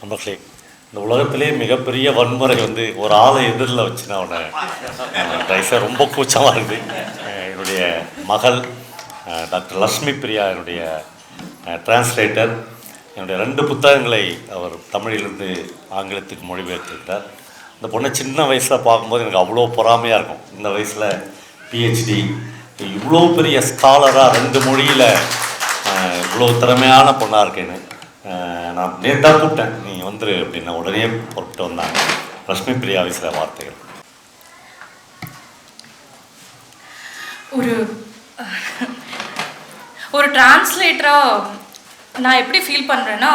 நண்பர்களே இந்த உலகத்திலே மிகப்பெரிய வன்முறை வந்து ஒரு ஆளை எதிரில் வச்சு நான் அவனை ரைஸாக ரொம்ப கூச்சமாக இருக்குது என்னுடைய மகள் டாக்டர் லக்ஷ்மி பிரியா என்னுடைய டிரான்ஸ்லேட்டர் என்னுடைய ரெண்டு புத்தகங்களை அவர் தமிழிலிருந்து ஆங்கிலத்துக்கு மொழிபெயர்த்திருக்கிறார். இந்த பொண்ணை சின்ன வயசில் பார்க்கும்போது எனக்கு அவ்வளோ பொறாமையாக இருக்கும். இந்த வயசில் பிஹெச்டி இவ்வளோ பெரிய ஸ்காலராக ரெண்டு மொழியில் இவ்வளோ திறமையான பொண்ணாக இருக்கேன்னு. நான் அப்படியே தான் கூப்பிட்டேன். நீ வந்துரு அப்படின்னா உடனே புறப்பட்டு வந்தாங்க. ரஷ்மி பிரியாவை சில வார்த்தைகள். ஒரு ஒரு டிரான்ஸ்லேட்டராக நான் எப்படி ஃபீல் பண்ணுறேன்னா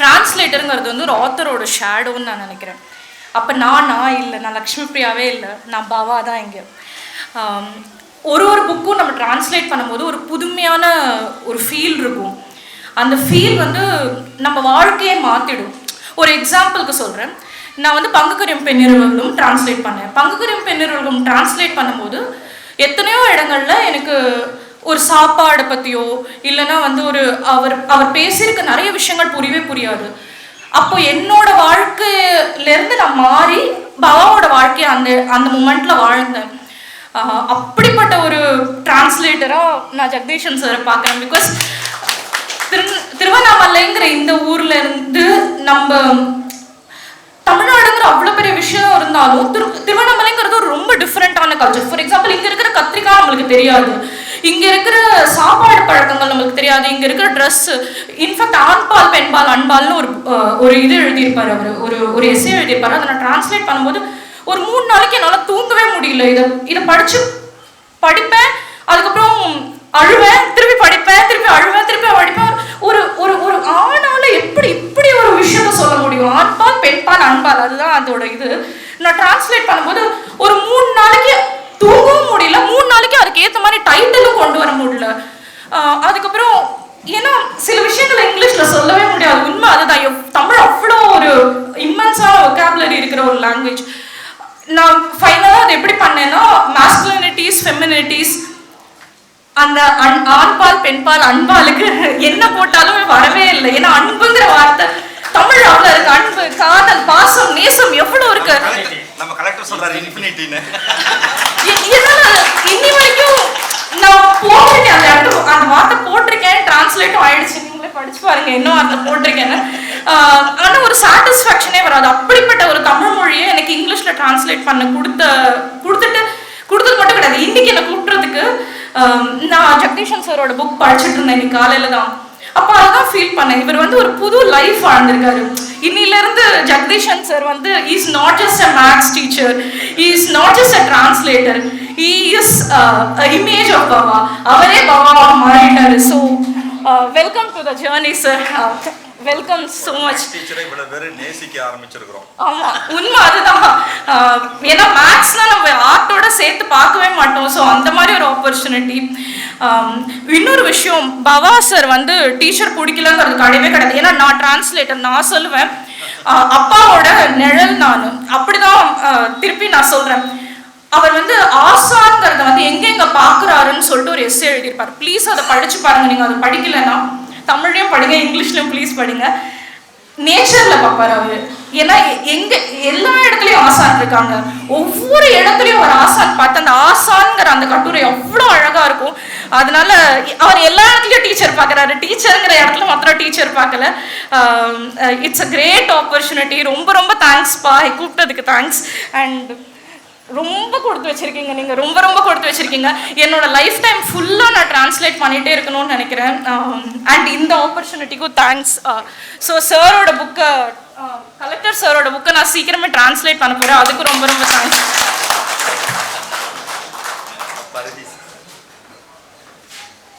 டிரான்ஸ்லேட்டருங்கிறது வந்து ஒரு ஆத்தரோட ஷேடோன்னு நான் நினைக்கிறேன். அப்போ நான் நான் இல்லை நான் லக்ஷ்மி பிரியாவே இல்லை நான் பாவா தான் இங்கே. ஒரு ஒரு புக்கும் நம்ம டிரான்ஸ்லேட் பண்ணும்போது ஒரு புதுமையான ஒரு ஃபீல் இருக்கும். அந்த ஃபீல் வந்து நம்ம வாழ்க்கையை மாற்றிடும் ஒரு எக்ஸாம்பிளுக்கு சொல்கிறேன் நான் வந்து பங்குக்கரியம் பெண்ணிரவர்களும் டிரான்ஸ்லேட் பண்ணேன். பங்குக்கரியம் பெண்ணிரவர்களும் டிரான்ஸ்லேட் பண்ணும்போது எத்தனையோ இடங்களில் எனக்கு ஒரு சாப்பாடை பற்றியோ இல்லைன்னா வந்து ஒரு அவர் அவர் பேசியிருக்க நிறைய விஷயங்கள் புரியவே புரியாது. அப்போ என்னோட வாழ்க்கையிலேருந்து நான் மாறி பவாவோட வாழ்க்கையை அந்த அந்த மூமெண்ட்டில் வாழ்ந்தேன். அப்படிப்பட்ட ஒரு டிரான்ஸ்லேட்டராக நான் ஜெகதீஷன் சாரை பார்க்குறேன். பிகாஸ் திரு திருவண்ணாமலைங்கிற இந்த ஊர்ல இருந்து நம்ம தமிழ்நாடுங்கிற அவ்வளோ பெரிய விஷயம் இருந்தாலும் திரு திருவண்ணாமலைங்கிறது ஒரு ரொம்ப டிஃப்ரெண்ட்டான கல்ச்சர் ஃபார் எக்ஸாம்பிள் இங்கே இருக்கிற கத்திரிக்காய் நம்மளுக்கு தெரியாது. இங்கே இருக்கிற சாப்பாடு பழக்கங்கள் நம்மளுக்கு தெரியாது. இங்கே இருக்கிற ட்ரெஸ் இன்ஃபேக்ட் ஆண்பால் பெண்பால் அன்பால்னு ஒரு ஒரு இது எழுதியிருப்பார் அவர். ஒரு ஒரு எஸ்ஏ எழுதியிருப்பார். அதை நான் டிரான்ஸ்லேட் பண்ணும்போது ஒரு மூணு நாளைக்கு என்னால் தூங்கவே முடியல. இதை இதை படித்து படிப்பேன். அதுக்கப்புறம் அழுவேன். திருப்பி படிப்பேன். பண்ணும்போது ஒரு மூணு நாளைக்கு தூங்கவும் முடியல மூணு நாளைக்கு அதுக்கு ஏற்ற மாதிரி டைட்டிலும் கொண்டு வர முடியல. அதுக்கப்புறம் ஏன்னா சில விஷயங்களை இங்கிலீஷ்ல சொல்லவே முடியாது. உண்மை அதுதான். தமிழ் அவ்வளோ ஒரு இம்மன்ஸான ஒகாபுலரி இருக்கிற ஒரு லாங்குவேஜ் நான் ஃபைனலாக அதை எப்படி பண்ணேன்னா மாஸ்குலினிட்டிஸ் ஃபெமினிட்டிஸ் அந்த அன் ஆண்பால் பெண்பால் அன்பாலுக்கு என்ன போட்டாலும் வரவே இல்லை. ஏன்னா அன்புங்கிற டைரக்டர் சொல்றாரு இன்ஃபினிட்டின்னு இன்னி வரைக்கும் நான் போட்டிருக்கேன். அந்த இடத்துல அந்த வார்த்தை போட்டிருக்கேன். டிரான்ஸ்லேட்டும் ஆயிடுச்சு. நீங்களே படிச்சு பாருங்க இன்னும் வார்த்தை போட்டிருக்கேன்னு. ஆனால் ஆனா ஒரு சாட்டிஸ்ஃபேக்ஷனே வராது. அப்படிப்பட்ட ஒரு தமிழ் மொழியை எனக்கு இங்கிலீஷ்ல டிரான்ஸ்லேட் பண்ண கொடுத்த கொடுத்துட்டு கொடுத்தது மட்டும் கிடையாது. இன்னைக்கு என்னை கூப்பிட்றதுக்கு நான் ஜெகதீஷன் சாரோட புக் படிச்சுட்டு இருந்தேன். இன்னைக்கு காலையில தான் அப்போ அதான் ஃபீல் பண்ணேன். இவர் வந்து ஒரு புது லைஃப் வாழ்ந்திருக்காரு. இன்னில இருந்து ஜெகதீஷன் சார் வந்து is not just a maths teacher is not just a translator is image of Bava அவரே பவாவா மாறிட்டாரு so welcome to the journey sir welcome so much டீச்சரை இவ்வளவு பேரு நேசிக்க ஆரம்பிச்சிருக்கிறோம். ஆமா உண்மை அதுதான். ஆஹ் ஏன்னா மேக்ஸ்னா நம்ம ஆர்ட்டோட சேர்த்து பார்க்கவே மாட்டோம். ஸோ அந்த மாதிரி ஒரு ஆப்பர்ச்சுனிட்டி இன்னொரு விஷயம் பவா சார் வந்து டீச்சர் பிடிக்கலங்கிறது கிடையவே கிடையாது. ஏன்னா நான் டிரான்ஸ்லேட்டர் நான் சொல்லுவேன். அப்பாவோட நிழல் நான் அப்படிதான் திருப்பி நான் சொல்றேன். அவர் வந்து ஆசான்ங்கிறத வந்து எங்கெங்க பார்க்குறாருன்னு சொல்லிட்டு ஒரு எஸ்ஸே எழுதியிருப்பார். ப்ளீஸ் அதை படிச்சு பாருங்க. நீங்க அதை படிக்கலைன்னா தமிழ்லையும் படிங்க இங்கிலீஷ்லையும் ப்ளீஸ் படிங்க. நேச்சர்ல பார்ப்பாரு அவரு. ஏன்னா எ- எங்க எல்லா இடத்துலயும் ஆசான் இருக்காங்க. ஒவ்வொரு இடத்துலயும் ஒரு ஆசான் பார்த்து அந்த ஆசான்ங்கிற அந்த கட்டுரை அவ்வளோ அழகா இருக்கும். அதனால அவர் எல்லா இடத்துலயும் டீச்சர் பார்க்கறாரு டீச்சருங்கிற இடத்துல மாத்திரம் டீச்சர் பார்க்கல இட்ஸ் அ கிரேட் ஆப்பர்ச்சுனிட்டி ரொம்ப ரொம்ப தேங்க்ஸ்ப்பா கூப்பிட்டதுக்கு தேங்க்ஸ் அண்ட் ரொம்ப கொடுத்து வச்சுருக்கீங்க நீங்கள் ரொம்ப ரொம்ப கொடுத்து வச்சுருக்கீங்க. என்னோட லைஃப் டைம் ஃபுல்லாக நான் டிரான்ஸ்லேட் பண்ணிகிட்டே இருக்கணும்னு நினைக்கிறேன். Um, அண்ட் இந்த ஆப்பர்ச்சுனிட்டிக்கும் தேங்க்ஸ் ஸோ சாரோட புக்கை கலெக்டர் சாரோட புக்கை நான் சீக்கிரமே டிரான்ஸ்லேட் பண்ண போகிறேன் அதுக்கு ரொம்ப ரொம்ப தேங்க்ஸ்